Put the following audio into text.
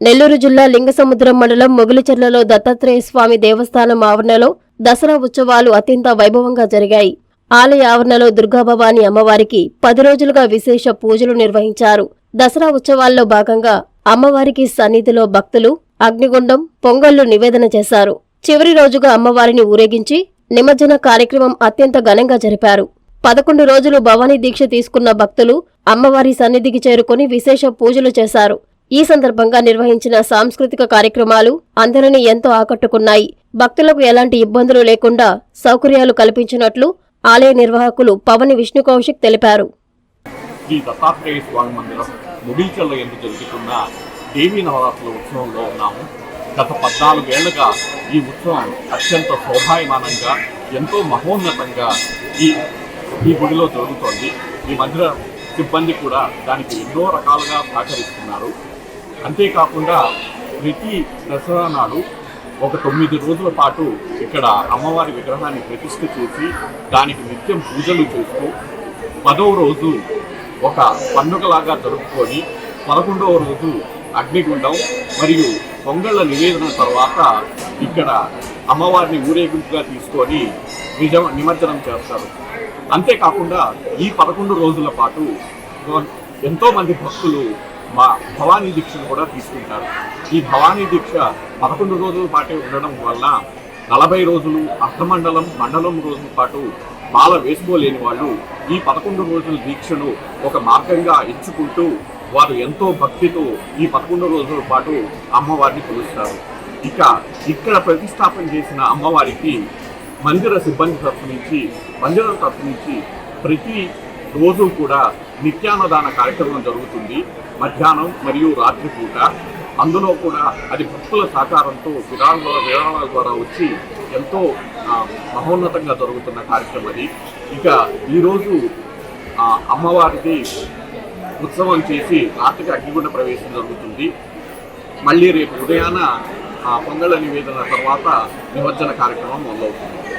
నెల్లూరు జిల్లా లింగసముద్రం మండలం మొగులుచెర్లలో దత్తాత్రేయ స్వామి దేవస్థానం ఆవరణలో దసరా ఉత్సవాలు అత్యంత వైభవంగా జరిగాయి. ఆలయ ఆవరణలో దుర్గాభవాని అమ్మవారికి పది రోజులుగా విశేష పూజలు నిర్వహించారు. దసరా ఉత్సవాల్లో భాగంగా అమ్మవారికి సన్నిధిలో భక్తులు అగ్నిగుండం పొంగళ్ళు నివేదన చేశారు. చివరి రోజుగా అమ్మవారిని ఊరేగించి నిమజ్జన కార్యక్రమం అత్యంత ఘనంగా జరిపారు. పదకొండు రోజులు భవానీ దీక్ష తీసుకున్న భక్తులు అమ్మవారి సన్నిధికి చేరుకుని విశేష పూజలు చేశారు. ఈ సందర్భంగా నిర్వహించిన సాంస్కృతిక కార్యక్రమాలు అందరినీ ఎంతో ఆకట్టుకున్నాయి. భక్తులకు ఎలాంటి ఇబ్బందులు లేకుండా సౌకర్యాలు కల్పించినట్లు ఆలయ నిర్వాహకులు పవని విష్ణు కౌశిక్ తెలిపారు. శ్రీ దత్తాత్రేయ స్వామి మందిరం ముగిల్చల్లో ఎందుకు జరుగుతున్న దేవీ నవరాత్రుల ఉత్సవంలో ఉన్నాము. గత పద్నాలుగేళ్ళుగా ఈ ఉత్సవం అత్యంత శోభాయమానంగా ఎంతో మహోన్నతంగా ఈ ఈ గుడిలో జరుగుతోంది. ఈ మందిర సిబ్బంది కూడా దానికి ఎన్నో రకాలుగా సహకరిస్తున్నారు. అంతేకాకుండా ప్రతి దసరా నాడు ఒక తొమ్మిది రోజుల పాటు ఇక్కడ అమ్మవారి విగ్రహాన్ని ప్రతిష్ఠ చేసి దానికి నిత్యం పూజలు చేస్తూ పదవ రోజు ఒక పండుగలాగా జరుపుకొని పదకొండవ రోజు అగ్నిగుండం మరియు పొంగళ్ళ నివేదన తర్వాత ఇక్కడ అమ్మవారిని ఊరేగింపుగా తీసుకొని నిజ నిమజ్జనం చేస్తారు. అంతేకాకుండా ఈ పదకొండు రోజుల పాటు ఎంతోమంది భక్తులు మా భవానీ దీక్షను కూడా తీసుకుంటారు. ఈ భవానీ దీక్ష పదకొండు రోజుల పాటే ఉండడం వల్ల నలభై రోజులు అర్ధమండలం మండలం రోజుల పాటు మాల వేసుకోలేని వాళ్ళు ఈ పదకొండు రోజుల దీక్షను ఒక మార్గంగా ఎంచుకుంటూ వారు ఎంతో భక్తితో ఈ పదకొండు రోజుల పాటు అమ్మవారిని కొలుస్తారు. ఇక ఇక్కడ ప్రతిష్టాపన చేసిన అమ్మవారికి మందిర సిబ్బంది తరఫు నుంచి మందిరం తరఫు నుంచి ప్రతి రోజు కూడా నిత్యాన్నదాన కార్యక్రమం జరుగుతుంది. మధ్యాహ్నం మరియు రాత్రి పూట. అందులో కూడా అది భక్తుల సహకారంతో విరాళాల విరాళాల ద్వారా వచ్చి ఎంతో మహోన్నతంగా జరుగుతున్న కార్యక్రమం అది. ఇక ఈరోజు అమ్మవారిది ఉత్సవం చేసి రాత్రికి అగ్నిగుండ ప్రవేశం జరుగుతుంది. మళ్ళీ రేపు ఉదయాన పొంగళ నివేదన తర్వాత నిమజ్జన కార్యక్రమం మొదలవుతుంది.